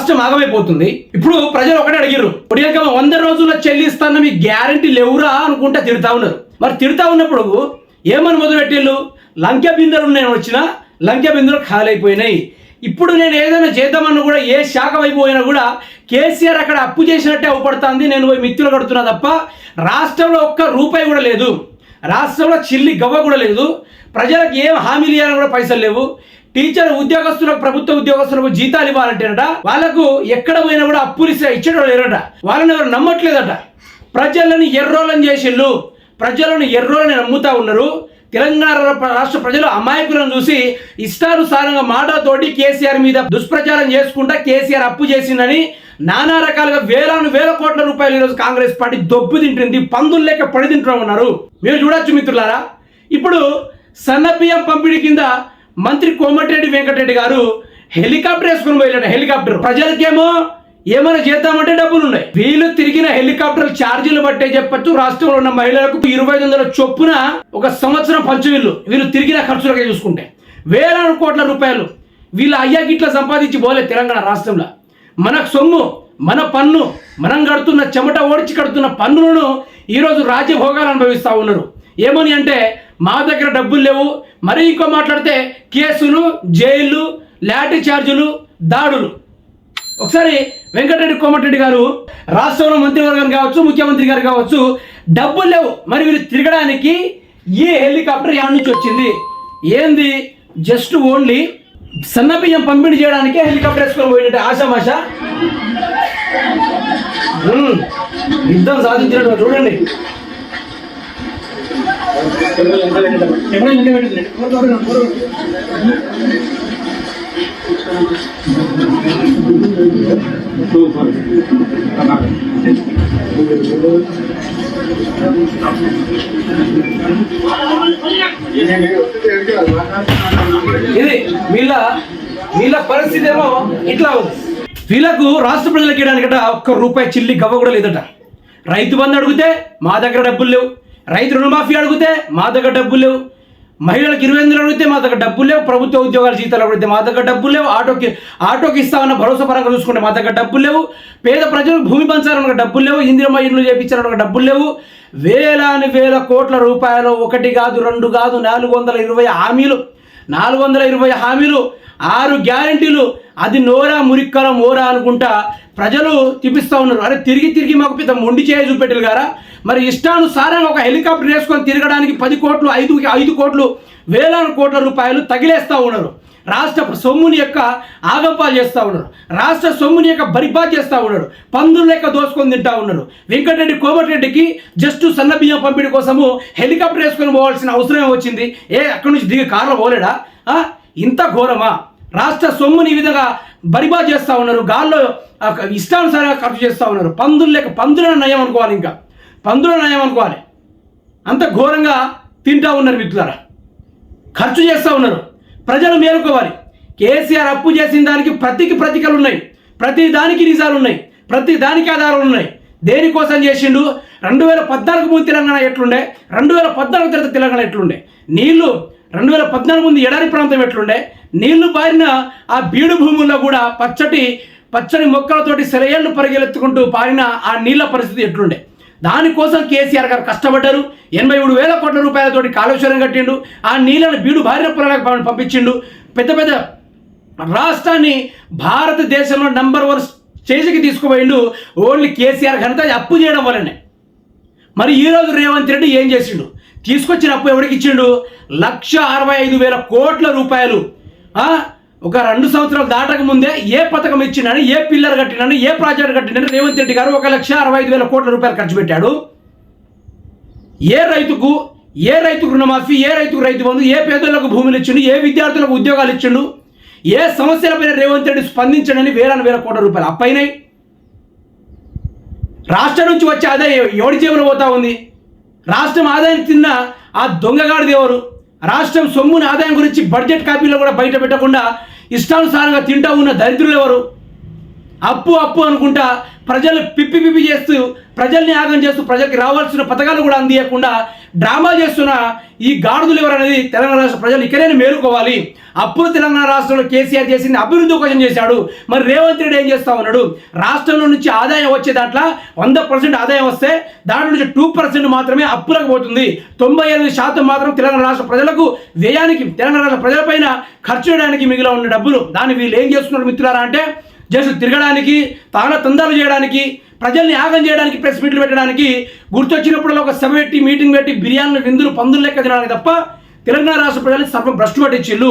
రాష్ట్రం ఆగమైపోతుంది. ఇప్పుడు ప్రజలు ఒకటే అడిగిర్రు. ఒడియాక వంద రోజుల్లో చెల్లిస్తాన్న మీ గ్యారంటీ లేవురా అనుకుంటా తిడతా ఉన్నారు. మరి తిడతా ఉన్నప్పుడు ఏమని మొదలుపెట్టిళ్ళు లంకె బిందెలు నేను వచ్చిన లంకె బిందెలు ఖాళీ అయిపోయినాయి ఇప్పుడు నేను ఏదైనా చేద్దామన్నా కూడా ఏ శాఖ వైపు పోయినా కూడా కేసీఆర్ అక్కడ అప్పు చేసినట్టే అవపడుతుంది. నేను పోయి మిత్రులు కడుతున్నా తప్ప రాష్ట్రంలో ఒక్క రూపాయి కూడా లేదు. రాష్ట్రంలో చిల్లి గవ్వ కూడా లేదు. ప్రజలకు ఏం హామీలు ఇవ్వాలని కూడా పైసలు లేవు. టీచర్ ఉద్యోగస్తులకు ప్రభుత్వ ఉద్యోగస్తులకు జీతాలు ఇవ్వాలంటేనట వాళ్ళకు ఎక్కడ పోయినా కూడా అప్పులు ఇస్తే ఇచ్చడం లేరట. వాళ్ళని ఎవరు నమ్మట్లేదట. ప్రజలను ఎర్రోళ్ళని చేసిళ్ళు. ప్రజలను ఎర్రోలని నమ్ముతా ఉన్నారు. తెలంగాణ రాష్ట్ర ప్రజలు అమాయకులను చూసి ఇష్టానుసారంగా మాటతోటి కేసీఆర్ మీద దుష్ప్రచారం చేసుకుంటా కేసీఆర్ అప్పు చేసిందని నానా రకాలుగా వేలాను వేల కోట్ల రూపాయలు ఈరోజు కాంగ్రెస్ పార్టీ దొబ్బు తింటుంది పందులు లెక్క పడి తింటూ ఉన్నారు. మీరు చూడొచ్చు మిత్రులారా. ఇప్పుడు సన్నపిఎం పంపిణీ కింద మంత్రి కోమటిరెడ్డి వెంకటరెడ్డి గారు హెలికాప్టర్ వేసుకుని పోయాడు హెలికాప్టర్. ప్రజలకేమో ఏమైనా చేద్దామంటే డబ్బులు ఉన్నాయి వీళ్ళు తిరిగిన హెలికాప్టర్ ఛార్జీలు బట్టే చెప్పచ్చు. రాష్ట్రంలో ఉన్న మహిళలకు ఇరవై ఐదు వందల చొప్పున ఒక సంవత్సరం పంచు వీళ్ళు వీళ్ళు తిరిగిన ఖర్చులకే చూసుకుంటే. వేలాది కోట్ల రూపాయలు వీళ్ళు అయ్యా గిట్ల సంపాదించి పోలే తెలంగాణ రాష్ట్రంలో. మనకు సొమ్ము మన పన్ను మనం కడుతున్న చెమట ఓడిచి కడుతున్న పన్నులను ఈరోజు రాజ్యభోగాలు అనుభవిస్తూ ఉన్నారు. ఏమని అంటే మా దగ్గర డబ్బులు లేవు. మరి ఇంకో మాట్లాడితే కేసులు జైళ్ళు లాఠీ ఛార్జీలు దాడులు. ఒకసారి వెంకటరెడ్డి కోమటిరెడ్డి గారు రాష్ట్రంలో మంత్రివర్గం కావచ్చు ముఖ్యమంత్రి గారు కావచ్చు డబ్బులు లేవు. మరి వీరు తిరగడానికి ఏ హెలికాప్టర్ యాడ్ నుంచి వచ్చింది? ఏంది? జస్ట్ ఓన్లీ సన్నబియ్యం పంపిణీ చేయడానికి హెలికాప్టర్ వేసుకొని పోయినట్టు ఆశామాష యుద్ధం సాధించినట్టు చూడండి. ఇది వీళ్ళ వీళ్ళ పరిస్థితి ఏమో ఇట్లా ఉంది. వీళ్ళకు రాష్ట్ర ప్రజలకు ఇవ్వడానికట ఒక్క రూపాయి చిల్లి గవ్వ కూడా లేదట. రైతు బంధు అడిగితే మా దగ్గర డబ్బులు లేవు. రైతు రుణమాఫీ అడిగితే మా దగ్గర డబ్బులు లేవు. మహిళలకు ఇరవై వందలు అడిగితే మా దగ్గర డబ్బులు లేవు. ప్రభుత్వ ఉద్యోగాల జీతాలు అడిగితే మా దగ్గర డబ్బులు లేవు. ఆటోకి ఆటోకి ఇస్తామన్న భరోసా పరంగా చూసుకుంటే మా దగ్గర డబ్బులు లేవు. పేద ప్రజలు భూమి పంచాలన్న డబ్బులు లేవు. ఇందిరమ్మ ఇల్లు చేపించాలన్న డబ్బులు లేవు. వేలాని వేల కోట్ల రూపాయలు ఒకటి కాదు రెండు కాదు నాలుగు వందల ఇరవై హామీలు నాలుగు వందల ఇరవై హామీలు ఆరు గ్యారంటీలు. అది నోరా మురిక్కల మోరా అనుకుంటా ప్రజలు చూపిస్తూ ఉన్నారు. అరే తిరిగి తిరిగి మాకు పెద్ద మొండి చేయ చూపెట్టారు గారా? మరి ఇష్టానుసారం ఒక హెలికాప్టర్ వేసుకొని తిరగడానికి పది కోట్లు ఐదు ఐదు కోట్లు వేలాది కోట్ల రూపాయలు తగిలేస్తూ ఉన్నారు. రాష్ట్ర సొమ్ముని యొక్క ఆగంపాలు చేస్తూ ఉన్నారు రాష్ట్ర సొమ్ముని యొక్క బరిపా చేస్తూ ఉన్నారు పందులు లెక్క దోసుకొని తింటా ఉన్నారు వెంకటరెడ్డి కోమటిరెడ్డికి జస్ట్ సన్న బియ్యం పంపిణీ కోసము హెలికాప్టర్ వేసుకొని పోవాల్సిన అవసరం వచ్చింది. ఏ అక్కడి నుంచి దిగి కారులో పోలేడా? ఇంత ఘోరమా? రాష్ట్ర సొమ్ముని ఈ విధంగా బరిపా చేస్తూ ఉన్నారు. గాల్లో ఇష్టానుసారంగా ఖర్చు చేస్తూ ఉన్నారు. పందులు లేక పందుల నయం అనుకోవాలి ఇంకా. పందుల నయం అనుకోవాలి. అంత ఘోరంగా తింటా ఉన్నారు మిత్రులారా. ఖర్చు చేస్తూ ఉన్నారు. ప్రజలు మేలుకోవాలి. కేసీఆర్ అప్పు చేసిన దానికి ప్రతికి ప్రతికలు ఉన్నాయి. ప్రతి దానికి నిజాలు ఉన్నాయి. ప్రతి దానికి ఆధారాలు ఉన్నాయి. దేనికోసం చేసిండు? రెండు వేల పద్నాలుగు ముందు తెలంగాణ ఎట్లుండే? రెండు వేల పద్నాలుగు తర్వాత తెలంగాణ ఎట్లుండే? నీళ్ళు రెండు వేల పద్నాలుగు ముందు ఎడారి ప్రాంతం ఎట్లుండే? నీళ్ళు పారిన ఆ బీడు భూముల్లో కూడా పచ్చటి పచ్చని మొక్కలతోటి సెలయేళ్ళు పరిగెలెత్తుకుంటూ పారిన ఆ నీళ్ళ పరిస్థితి ఎట్లుండే? దానికోసం కేసీఆర్ గారు కష్టపడ్డారు. ఎనభై మూడు వేల కోట్ల రూపాయలతోటి కాళేశ్వరం కట్టిండు. ఆ నీళ్ళను బీడు భార్య పొలాలకు పంపించిండు. పెద్ద పెద్ద రాష్ట్రాన్ని భారతదేశంలో నంబర్ వన్ స్టేజ్కి తీసుకుపోయిండు. ఓన్లీ కేసీఆర్ ఘనత అప్పు చేయడం వల్లనే. మరి ఈరోజు రేవంత్ రెడ్డి ఏం చేసిండు? తీసుకొచ్చిన అప్పు ఎవరికి ఇచ్చిండు? లక్ష అరవై ఐదు వేల కోట్ల రూపాయలు. ఒక రెండు సంవత్సరాలు దాటక ముందే ఏ పథకం ఇచ్చినని ఏ పిల్లర్ కట్టినని ఏ ప్రాజెక్ట్ కట్టినని రేవంత్ రెడ్డి గారు ఒక లక్ష అరవై ఐదు వేల కోట్ల రూపాయలు ఖర్చు పెట్టాడు. ఏ రైతుకు ఏ రైతుకు రుణమాఫీ ఏ రైతుకు రైతు బంధు ఏ పేదలకు భూములు ఇచ్చిండు ఏ విద్యార్థులకు ఉద్యోగాలు ఇచ్చిండు ఏ సమస్యలపైన రేవంత్ రెడ్డి స్పందించడని వేల వేల కోట్ల రూపాయలు అప్పైనాయి రాష్ట్రం నుంచి వచ్చే ఆదాయం ఎవడి చేపలు పోతా ఉంది? రాష్ట్రం ఆదాయం తిన్న ఆ దొంగగాడిది ఎవరు? రాష్ట్రం సొమ్ముని ఆదాయం గురించి బడ్జెట్ కాపీలో కూడా బయట పెట్టకుండా ఇష్టానుసారంగా తింటా ఉన్న దరిద్రులు ఎవరు? అప్పు అప్పు అనుకుంటా ప్రజలు పిప్పి పిప్పి చేస్తూ ప్రజల్ని యాగం చేస్తూ ప్రజలకు రావాల్సిన పథకాలు కూడా అందియకుండా డ్రామా చేస్తున్న ఈ గాడుదులు ఎవరనేది తెలంగాణ రాష్ట్ర ప్రజలు ఇక్కడైనా మేలుకోవాలి. అప్పుడు తెలంగాణ రాష్ట్రంలో కేసీఆర్ చేసింది అభివృద్ధి కోసం చేశాడు. మరి రేవంత్ రెడ్డి ఏం చేస్తా ఉన్నాడు? రాష్ట్రంలో నుంచి ఆదాయం వచ్చే దాంట్లో వంద పర్సెంట్ ఆదాయం వస్తే దాంట్లో నుంచి టూ పర్సెంట్ మాత్రమే అప్పులకు పోతుంది. తొంభై ఎనిమిది శాతం మాత్రం తెలంగాణ రాష్ట్ర ప్రజలకు వ్యయానికి తెలంగాణ రాష్ట్ర ప్రజలపైన ఖర్చు చేయడానికి మిగిలిన ఉన్న డబ్బులు. దాన్ని వీళ్ళు ఏం చేస్తున్నారు మిత్రులారా అంటే జస్ట్ తిరగడానికి తాన తందాలు చేయడానికి ప్రజల్ని యాగం చేయడానికి ప్రెస్ మీట్లు పెట్టడానికి గుర్తొచ్చినప్పుడల్లా ఒక సభ పెట్టి మీటింగ్ పెట్టి బిర్యానీలు విందులు పందులు లెక్క తినడానికి తప్ప తెలంగాణ రాష్ట్ర ప్రజలు సర్వ భ్రష్టు పట్టించిల్లు